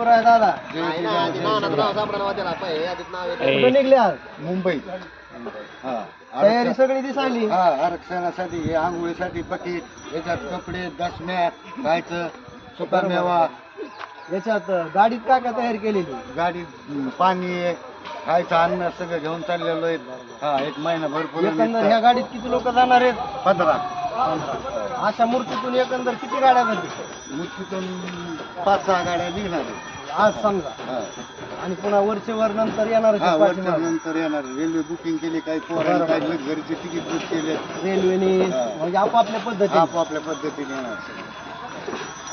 शिवराय दादा. कुठे निघले आज? मुंबई. हा तयारी आरक्षण- सगळी दिसायली हा आरक्षणासाठी हे आंघोळीसाठी बकेट याच्यात कपडे दशम्या खायचं सुका मेवा. याच्यात गाडीत काय काय तयारी केलेली? गाडी पाणी खायचं अन्न सगळं घेऊन चाललेलो आहे. हा एक महिना भरपूर एकंदर ह्या गाडीत किती लोक जाणार आहेत? पंधरा. अशा मूर्तीतून एकंदर किती गाड्या जातील मुठीतून पाच सहा गाड्या निघणार आहेत. आज समजा. हा. आणि पुन्हा वरचे वर नंतर येणार हा वरच्या नंतर येणार रेल्वे बुकिंग केली काही पोरांनी काही घरचे तिकीट बुक केले. रेल्वेने हा. म्हणजे आपापल्या पद्धतीने. आपापल्या पद्धतीने येणार सगळे.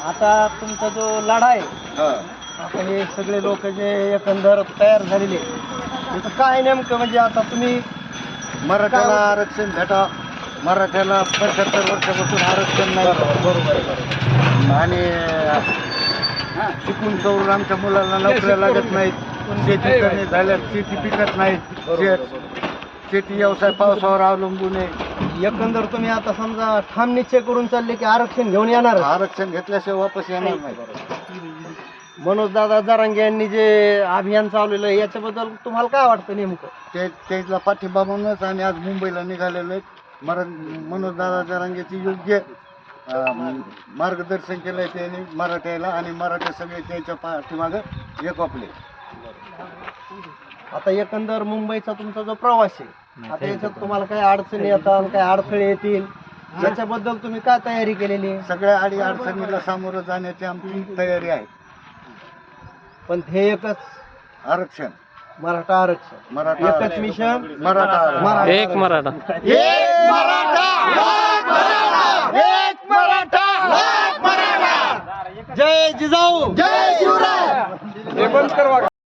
आता तुमचा जो लढा आहे हा. आता हे सगळे लोक जे एकंदर तयार झालेले त्याचं काय नेमकं म्हणजे आता तुम्ही मराठ्याला आरक्षण भेटा. मराठ्याला पंच्याहत्तर वर्षापासून आरक्षण नाही. बरोबर आणि शिकून सवरून आमच्या मुलांना नोकऱ्या लागत नाहीत. शेती कमी झाल्यात शेती पिकत नाही शेत व्यवसाय पावसावर अवलंबून आहे. एकंदर तुम्ही आता समजा ठाम निश्चय करून चालले की आरक्षण घेऊन येणार. आरक्षण घेतल्याशिवाय वापस येणार नाही. मनोज दादा जरांगे यांनी जे अभियान चालवलेलं आहे याच्याबद्दल तुम्हाला काय वाटतं नेमकं? ते त्याला पाठिंबा म्हणूनच आम्ही आज मुंबईला निघालेलो आहे मरा मनोज दादा जरांगेची योग्य अं, मार्गदर्शन केलंय त्यांनी मराठ्याला आणि मराठा सगळे त्यांच्या पाठीमागं एक आपले आता एकंदर मुंबईचा तुमचा जो प्रवास आहे आता याच्यात तुम्हाला काही अडचणी येतात काही अडथळे येतील याच्याबद्दल तुम्ही काय तयारी केलेली आहे? सगळ्या अडी अडचणीला सामोरं जाण्याची आमची तयारी आहे. पण हे एकच आरक्षण. मराठा आरक्षण. मराठा एकच मिशन. मराठा आरक्षण. एक मराठा. एक मराठा. जय जिजाऊ. जय शिवराय. हे बंद कर बघा.